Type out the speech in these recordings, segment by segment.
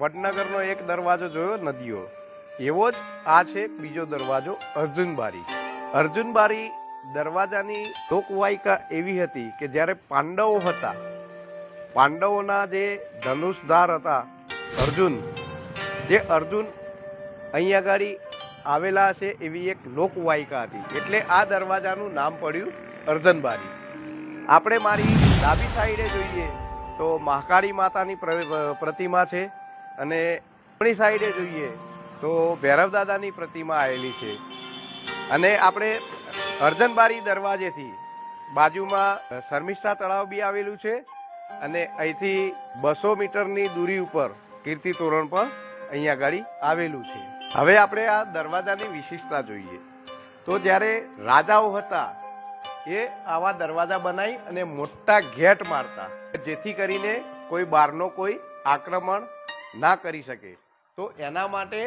વડનગરનો એક દરવાજો જોયો, નદીઓ. એવો જ આ છે બીજો દરવાજો, અર્જુનબારી. અર્જુનબારી દરવાજાની લોકવાયકા એવી હતી કે જ્યારે પાંડવો હતા, પાંડવોના જે ધનુષધાર હતા, અર્જુન જે અર્જુન અહીંયા આગળ આવેલા છે એવી એક લોકવાયકા હતી. એટલે આ દરવાજાનું નામ પડ્યું અર્જનબારી. આપણે મારી ડાબી સાઈડે જોઈએ તો મહાકાળી માતાની પ્રતિમા છે. અને જમણી સાઈડે જોઈએ તો ભૈરવ દાદાની પ્રતિમા આવેલી છે. અને આપણે અર્જનબારી દરવાજેથી બાજુમાં શર્મિષ્ઠા તળાવ બી આવેલું છે અને અહીંથી બસો મીટરની દૂરી ઉપર કીર્તિ તોરણ પણ અહીંયા ગાડી આવેલું છે. હવે આપણે આ દરવાજાની વિશેષતા જોઈએ. તો જ્યારે રાજાઓ હતા, એ આવા દરવાજા બનાવી અને મોટા ઘેટ મારતા, જેથી કરીને કોઈ બહારનો કોઈ આક્રમણ ના કરી શકે. તો એના માટે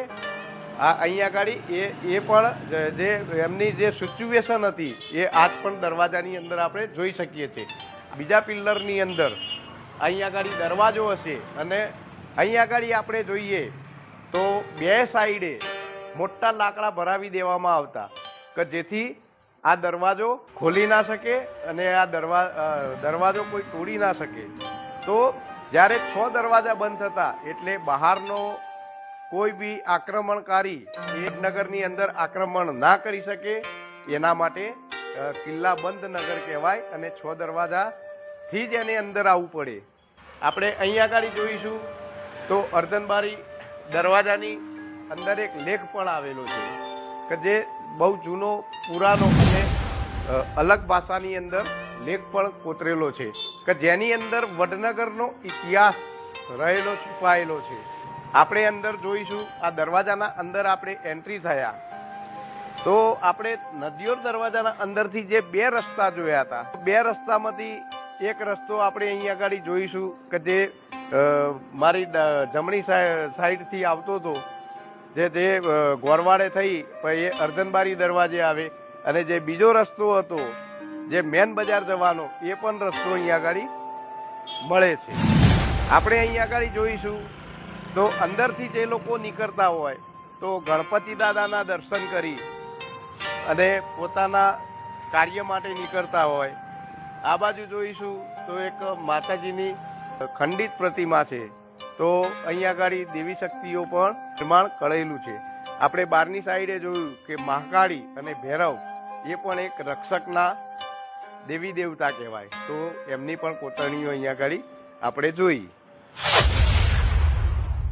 આ અહીંયા આગળ એ એ પણ જે એમની જે સિચ્યુએશન હતી, એ આજ પણ દરવાજાની અંદર આપણે જોઈ શકીએ છીએ. બીજા પિલ્લરની અંદર અહીંયા આગળ દરવાજો હશે અને અહીંયા આગળ આપણે જોઈએ તો બે સાઈડે મોટા લાકડા ભરાવી દેવામાં આવતા કે જેથી આ દરવાજો ખોલી ના શકે અને આ દરવા દરવાજો કોઈ તોડી ના શકે. તો જ્યારે છ દરવાજા બંધ થતા એટલે બહારનો કોઈ બી આક્રમણકારી નગરની અંદર આક્રમણ ના કરી શકે, એના માટે કિલ્લા બંધ નગર કહેવાય અને છ દરવાજાથી જ એની અંદર આવવું પડે. આપણે અહીંયા આગળ જોઈશું તો અર્ધનબારી દરવાજાની અંદર એક લેખ પણ આવેલો છે કે જે બહુ જૂનો, પુરાનો અને અલગ ભાષાની અંદર લેખ પણ કોતરેલો છે કે જેની અંદર વડનગરનો ઇતિહાસ રહેલો છુપાયેલો છે. આપણે અંદર જોઈશું, આ દરવાજાના અંદર આપણે એન્ટ્રી થયા. તો આપણે નદીઓર દરવાજાના અંદરથી જે બે રસ્તા જોયા હતા, બે રસ્તામાંથી એક રસ્તો આપણે અહીંયા આગળ જોઈશું કે જે મારી જમણી સાઈ- સાઈડથી આવતો હતો. જે જે ગોરવાડે થઈ, પછી એ અર્જનબારી દરવાજે આવે. અને જે બીજો રસ્તો હતો જે મેન બજાર જવાનો એ પણ રસ્તો અહીંયા આગળ મળે છે. આપણે અહીંયા આગળ જોઈશું તો અંદરથી જે લોકો નીકળતા હોય તો ગણપતિ દાદાના દર્શન કરી અને પોતાના કાર્ય માટે નીકળતા હોય. આ બાજુ જોઈશું તો એક માતાજીની ખંડિત પ્રતિમા છે. તો અહીંયા આગળ દેવી શક્તિઓ પણ નિર્માણ કરેલું છે. આપણે બહારની સાઈડે જોયું કે મહાકાળી અને ભૈરવ એ પણ એક રક્ષકના દેવી દેવતા કહેવાય. તો એમની પણ કોતરણીઓ અહીંયા આગળ આપણે જોઈ.